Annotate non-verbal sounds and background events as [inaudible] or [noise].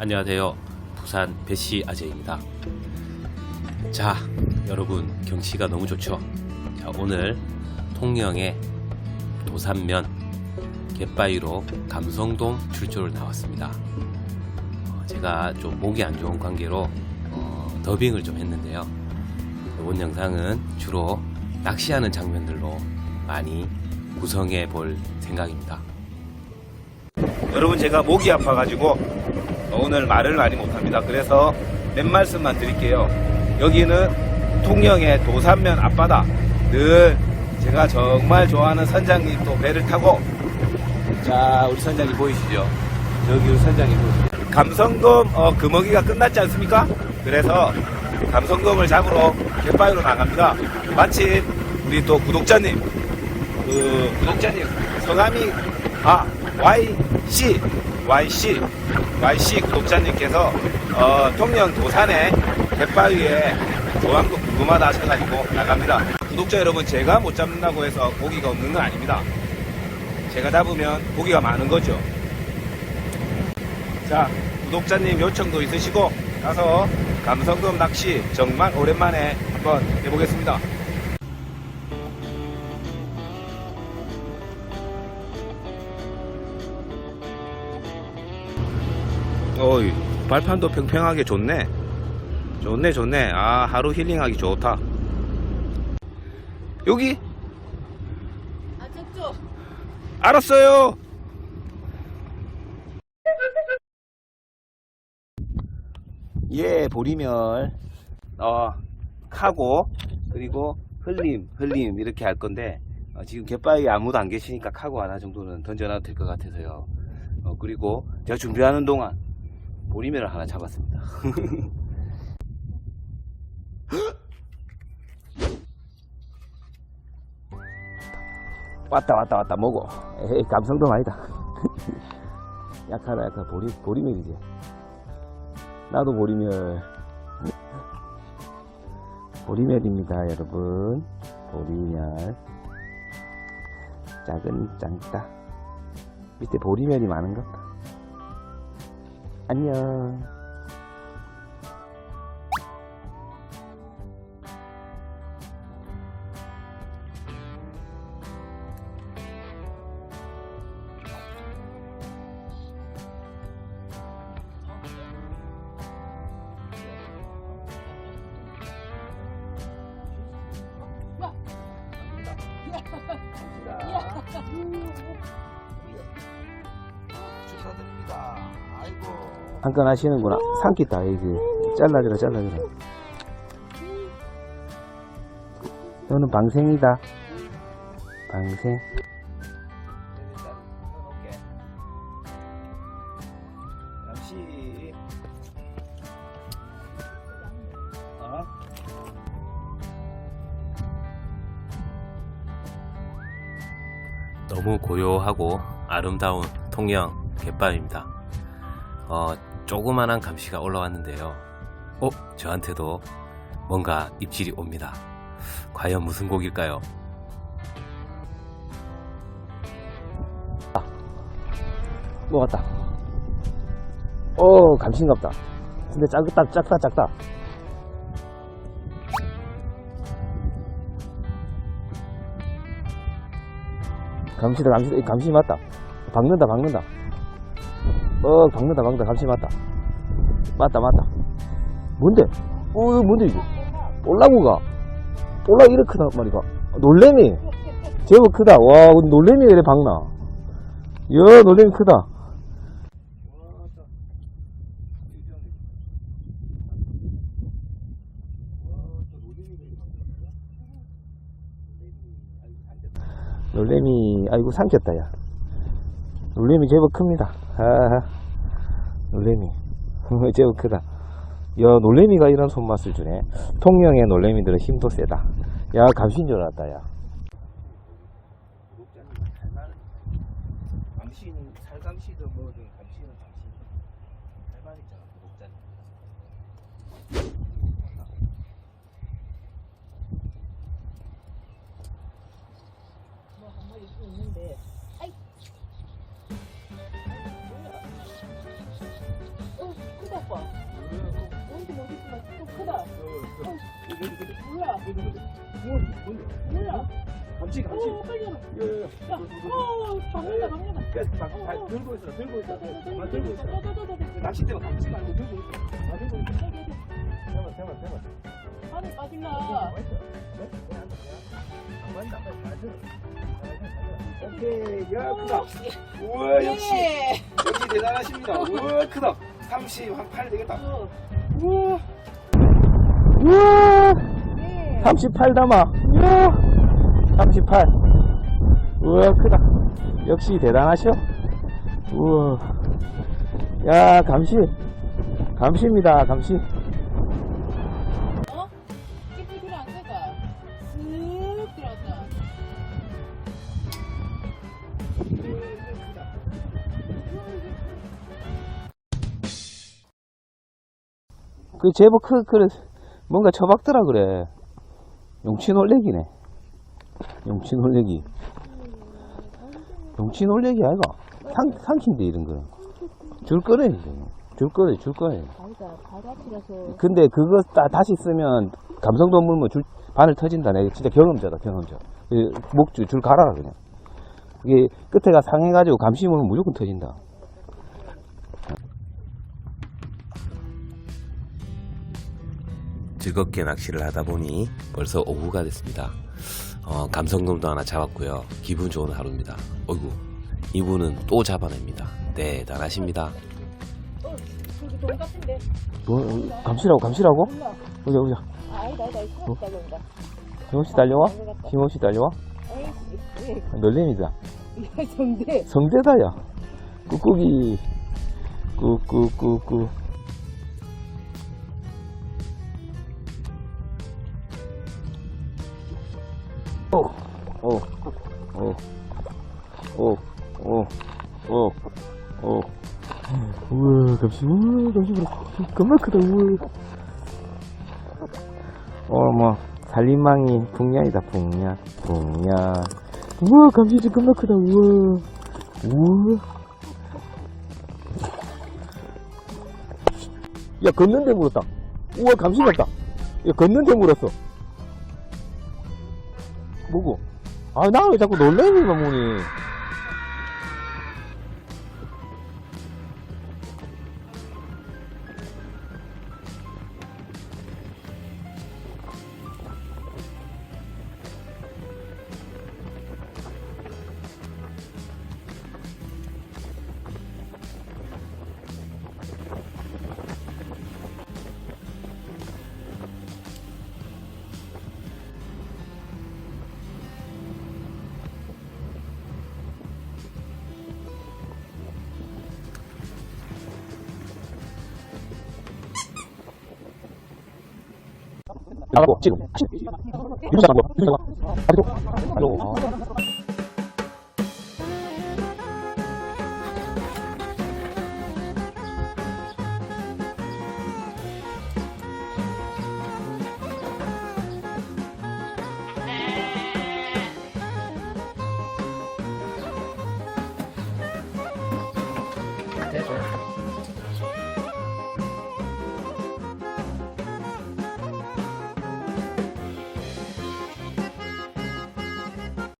안녕하세요. 부산 배씨 아재입니다. 자, 여러분 경치가 너무 좋죠? 자, 오늘 통영의 도산면 갯바위로 감성동 출조를 나왔습니다. 어, 제가 좀 목이 안 좋은 관계로 어, 더빙을 좀 했는데요. 이번 영상은 주로 낚시하는 장면들로 많이 구성해 볼 생각입니다. 여러분 제가 목이 아파가지고 오늘 말을 많이 못합니다. 그래서 몇 말씀만 드릴게요. 여기는 통영의 도산면 앞바다 늘 제가 정말 좋아하는 선장님 또 배를 타고 자 우리 선장님 보이시죠? 여기 우리 선장님 보이시죠? 감성돔 어, 금어기가 끝났지 않습니까? 그래서 감성돔을 잡으러 갯바위로 나갑니다. 마침 우리 또 구독자님 그 구독자님 성함이 아 YC YC YC 구독자님께서 어, 통영 도산에 갯바위에 조항도 궁금하다 하셔가지고 나갑니다. 구독자 여러분 제가 못 잡는다고 해서 고기가 없는 건 아닙니다. 제가 잡으면 고기가 많은 거죠. 자 구독자님 요청도 있으시고 가서 감성돔 낚시 정말 오랜만에 한번 해보겠습니다. 어이, 발판도 평평하게 좋네. 좋네, 좋네. 아, 하루 힐링하기 좋다. 여기? 아 저쪽 알았어요! 예, 보리멸, 어, 카고, 그리고 흘림, 흘림, 이렇게 할 건데, 어, 지금 갯바위 아무도 안 계시니까 카고 하나 정도는 던져놔도 될 것 같아서요. 어, 그리고 제가 준비하는 동안 보리멸을 하나 잡았습니다. [laughs] 왔다 왔다 왔다. 뭐고? 에이 감성도 아니다. [laughs] 약하다 약하. 보리 보리멸이지 나도 보리멸. [laughs] 보리멸입니다 여러분. 보리멸. 작은 짱따. 밑에 보리멸이 많은 것 같다 안녕 축하드립니다 한 건 하시는구나 삼키다 이게 잘라주라 잘라주라 너는 방생이다 방생 잠시 어? 너무 고요하고 아름다운 통영 갯바위입니다. 어, 조그만한 감시가 올라왔는데요. 어, 저한테도 뭔가 입질이 옵니다. 과연 무슨 곡일까요? 먹었다. 오, 감신갑다. 근데 작다, 작다, 작다. 감시다, 감시, 감시 맞다. 박는다, 박는다. 어, 박는다, 박는다. 감시 맞다. 맞다, 맞다. 뭔데? 어, 뭔데, 이게? 볼라고가. 볼라 이렇게 크다, 말이가. 놀래미. 제법 크다. 와, 놀래미 이래 박나. 이야, 놀래미 크다. 놀래미, 아이고, 삼켰다, 야. 놀래미 제법 큽니다. 아, 놀래미. [laughs] 제법 크다. 야, 놀래미가 이런 손맛을 주네. 통영의 놀래미들은 힘도 세다. 야, 감신 줄 알았다, 야. 뭐다? 몰라. 몰라. 감시 감시 오, 빨리 와라. 예, 야, 오, 박는다, 박는다. 예. 들고 있어 들고 있어 아, 들고 있어. 낚싯대가 감지 말고 들고 있어 아 들고 있어 대만 대만 대만 안에 빠질라. 오케이 야 크다 우와 역시 예. 역시 대단하십니다 우와 크다 38 되겠다 어. 우와. 38 담아 우와 38 우와 크다 역시 대단하셔 우와 야 감시 감시입니다 감시 어? 찌뿌리 그래 안 새가. 쓱 들어왔다. 그 제법 크, 그, 뭔가 처박더라 그래. 용치 놀래기네. 용치 놀래기. 용치 놀래기 아이가? 상, 상킨데 이런 거는. 줄 거래, 이제. 줄 거래, 줄 거래. 아니다, 바다치라서. 근데 그거 따, 다시 쓰면 감성도 물면 줄, 바늘 터진다. 내가 진짜 경험자다, 경험자. 그 목줄, 줄 갈아라, 그냥. 이게 끝에가 상해가지고 감시 물면 무조건 터진다. 즐겁게 낚시를 하다 보니 벌써 오후가 됐습니다. 어, 감성돔도 하나 잡았고요. 기분 좋은 하루입니다. 어이구, 이분은 또 잡아냅니다. 대단하십니다. 어, 같은데. 뭐, 감시라고, 감시라고? 오자, 오자. 아, 아니다, 아니다. 그런다. 힘없이 달려와? 힘없이 달려와? 놀림이다. 이거 정대. 성대다 야. 꾹꾹이. 꾹꾹꾹꾹. 우와, 감시, 우와, 감시, 겁나 크다, 우와. 어, 뭐, 살림망이 풍년이다, 풍년, 풍년. 우와, 감시 진짜 겁나 크다, 우와. 우와. 야, 걷는데 물었다. 우와, 감시 같다. 야, 걷는데 물었어. 뭐고? 아, 나 왜 자꾸 놀래니, 마모니. 나가고, 지금. 이거 나가고, 이거 나가고. 아리도. 알로.